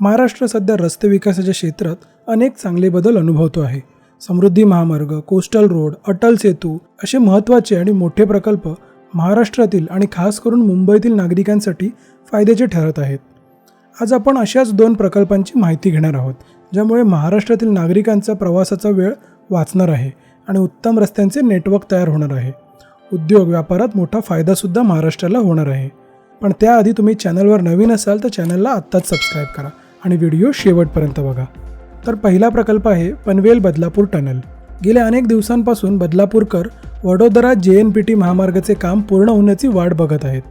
महाराष्ट्र सध्या रस्ते विकासाच्या क्षेत्रात अनेक चांगले बदल अनुभवतो आहे. समृद्धी महामार्ग कोस्टल रोड अटल सेतू असे महत्त्वाचे आणि मोठे प्रकल्प महाराष्ट्रातील आणि खास करून मुंबईतील नागरिकांसाठी फायद्याचे ठरत आहेत. आज आपण अशाच दोन प्रकल्पांची माहिती घेणार आहोत ज्यामुळे महाराष्ट्रातील नागरिकांचा प्रवासाचा वेळ वाचणार आहे आणि उत्तम रस्त्यांचे नेटवर्क तयार होणार आहे. उद्योग व्यापारात मोठा फायदासुद्धा महाराष्ट्राला होणार आहे. पण त्याआधी तुम्ही चॅनलवर नवीन असाल तर चॅनलला आत्ताच सबस्क्राईब करा. आणि व्हिडिओ शेवटपर्यंत बघा. तर पहिला प्रकल्प आहे पनवेल बदलापूर टनल. गेल्या अनेक दिवसांपासून बदलापूरकर वडोदरा जे एन पी टी महामार्गाचे काम पूर्ण होण्याची वाट बघत आहेत.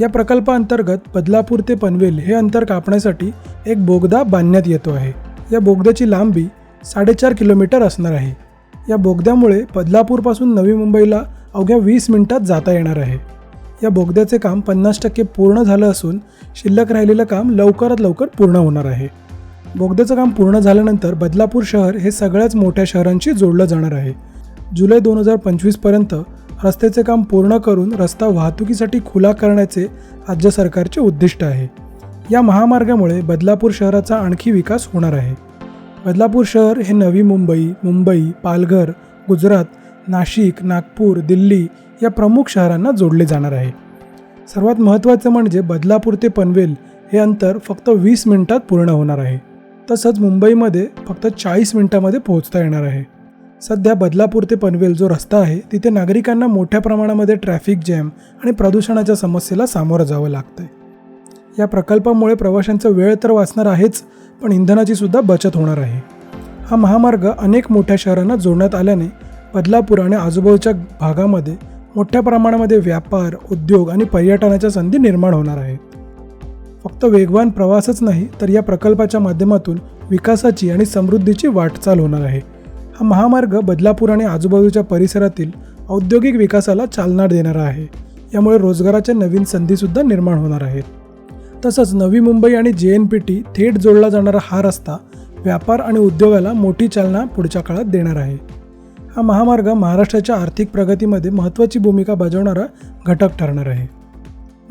या प्रकल्पाअंतर्गत बदलापूर ते पनवेल हे अंतर कापण्यासाठी एक बोगदा बांधण्यात येतो आहे. या बोगद्याची लांबी साडेचार किलोमीटर असणार आहे. या बोगद्यामुळे बदलापूरपासून नवी मुंबईला अवघ्या वीस मिनिटात जाता येणार आहे. या बोगद्याचे काम पन्नास टक्के पूर्ण झालं असून शिल्लक राहिलेलं काम लवकरात लवकर पूर्ण होणार आहे. बोगद्याचं काम पूर्ण झाल्यानंतर बदलापूर शहर हे सगळ्याच मोठ्या शहरांशी जोडलं जाणार आहे. जुलै दोन हजार पंचवीसपर्यंत रस्त्याचे काम पूर्ण करून रस्ता वाहतुकीसाठी खुला करण्याचे राज्य सरकारचे उद्दिष्ट आहे. या महामार्गामुळे बदलापूर शहराचा आणखी विकास होणार आहे. बदलापूर शहर हे नवी मुंबई मुंबई पालघर गुजरात नाशिक नागपूर दिल्ली या प्रमुख शहरांना जोडले जाणार आहे. सर्वात महत्त्वाचं म्हणजे बदलापूर ते पनवेल हे अंतर फक्त वीस मिनिटात पूर्ण होणार आहे. तसंच मुंबईमध्ये फक्त चाळीस मिनिटामध्ये पोहोचता येणार आहे. सध्या बदलापूर ते पनवेल जो रस्ता आहे तिथे नागरिकांना मोठ्या प्रमाणामध्ये ट्रॅफिक जॅम आणि प्रदूषणाच्या समस्येला सामोरं जावं लागतंय. या प्रकल्पामुळे प्रवाशांचा वेळ तर वाचणार आहेच पण इंधनाची सुद्धा बचत होणार आहे. हा महामार्ग अनेक मोठ्या शहरांना जोडण्यात आल्याने बदलापूर आणि आजूबाजूच्या भागामध्ये मोठ्या प्रमाणामध्ये व्यापार उद्योग आणि पर्यटनाच्या संधी निर्माण होणार आहेत. फक्त वेगवान प्रवासच नाही तर या प्रकल्पाच्या माध्यमातून विकासाची आणि समृद्धीची वाटचाल होणार आहे. हा महामार्ग बदलापूर आणि आजूबाजूच्या परिसरातील औद्योगिक विकासाला चालना देणारा आहे. यामुळे रोजगाराच्या नवीन संधीसुद्धा निर्माण होणार आहेत. तसंच नवी मुंबई आणि जे एन पी टी थेट जोडला जाणारा हा रस्ता व्यापार आणि उद्योगाला मोठी चालना पुढच्या काळात देणार आहे. हा महामार्ग महाराष्ट्राच्या आर्थिक प्रगतीमध्ये महत्त्वाची भूमिका बजावणारा घटक ठरणार आहे.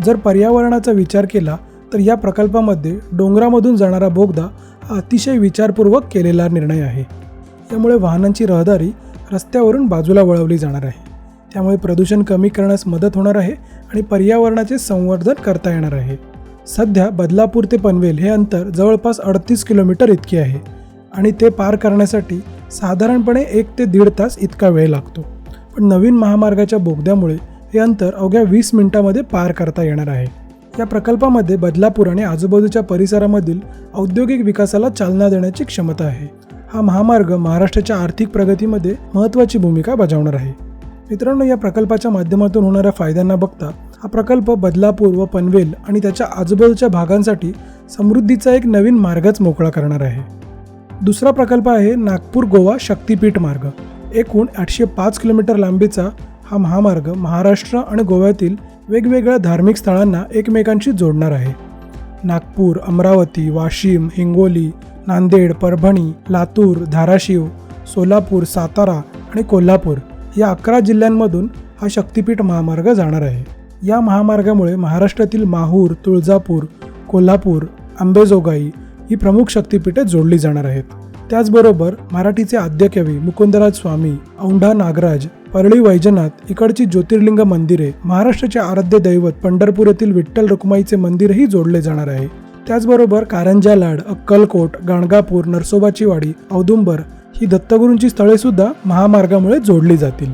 जर पर्यावरणाचा विचार केला तर या प्रकल्पामध्ये डोंगरामधून जाणारा बोगदा हा अतिशय विचारपूर्वक केलेला निर्णय आहे. त्यामुळे वाहनांची रहदारी रस्त्यावरून बाजूला वळवली जाणार आहे. त्यामुळे प्रदूषण कमी करण्यास मदत होणार आहे आणि पर्यावरणाचे संवर्धन करता येणार आहे. सध्या बदलापूर ते पनवेल हे अंतर जवळपास अडतीस किलोमीटर इतके आहे आणि ते पार करण्यासाठी साधारणपणे एक ते दीड तास इतका वेळ लागतो. पण नवीन महामार्गाच्या बोगद्यामुळे हे अंतर अवघ्या वीस मिनिटामध्ये पार करता येणार आहे. या प्रकल्पामध्ये बदलापूर आणि आजूबाजूच्या परिसरामधील औद्योगिक विकासाला चालना देण्याची क्षमता आहे. हा महामार्ग महाराष्ट्राच्या आर्थिक प्रगतीमध्ये महत्त्वाची भूमिका बजावणार आहे. मित्रांनो या प्रकल्पाच्या माध्यमातून होणाऱ्या फायद्यांना बघता हा प्रकल्प बदलापूर व पनवेल आणि त्याच्या आजूबाजूच्या भागांसाठी समृद्धीचा एक नवीन मार्गच मोकळा करणार आहे. दुसरा प्रकल्प आहे नागपूर गोवा शक्तीपीठ मार्ग. एकूण आठशे पाच किलोमीटर लांबीचा हा महामार्ग महाराष्ट्र आणि गोव्यातील वेगवेगळ्या धार्मिक स्थळांना एकमेकांशी जोडणार आहे. नागपूर अमरावती वाशिम हिंगोली नांदेड परभणी लातूर धाराशिव सोलापूर सातारा आणि कोल्हापूर या अकरा जिल्ह्यांमधून हा शक्तीपीठ महामार्ग जाणार आहे. या महामार्गामुळे महाराष्ट्रातील माहूर तुळजापूर कोल्हापूर अंबेजोगाई ही प्रमुख शक्तीपीठे जोडली जाणार आहेत. त्याचबरोबर मराठीचे आद्यकवी मुकुंदराज स्वामी औंढा नागराज परळी वैजनाथ इकडची ज्योतिर्लिंग मंदिरे महाराष्ट्राचे आराध्य दैवत पंढरपूर येथील विठ्ठल रुक्माईचे मंदिरही जोडले जाणार आहे. त्याचबरोबर कारंजा लाड अक्कलकोट गाणगापूर नरसोबाची वाडी औदुंबर ही दत्तगुरूंची स्थळे सुद्धा महामार्गामुळे जोडली जातील.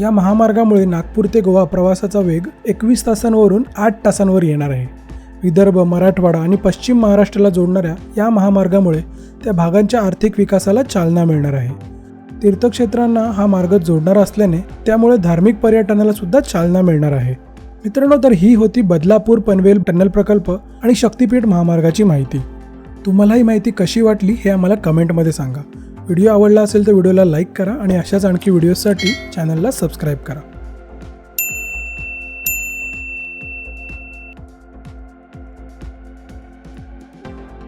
या महामार्गामुळे नागपूर ते गोवा प्रवासाचा वेग एकवीस तासांवरून आठ तासांवर येणार आहे. विदर्भ मराठवाडा आणि पश्चिम महाराष्ट्राला जोडणाऱ्या या महामार्गामुळे त्या भागांच्या आर्थिक विकासाला चालना मिळणार आहे. तीर्थक्षेत्रांना हा मार्ग जोडणारा असल्याने त्यामुळे धार्मिक पर्यटनाला सुद्धा चालना मिळणार आहे. मित्रांनो तर ही होती बदलापूर पनवेल टनल प्रकल्प आणि शक्तीपीठ महामार्गाची माहिती. तुम्हाला ही माहिती कशी वाटली हे आम्हाला कमेंटमध्ये सांगा. व्हिडिओ आवडला असेल तर व्हिडिओला लाईक करा आणि अशाच आणखी व्हिडिओजसाठी चॅनलला सबस्क्राईब करा.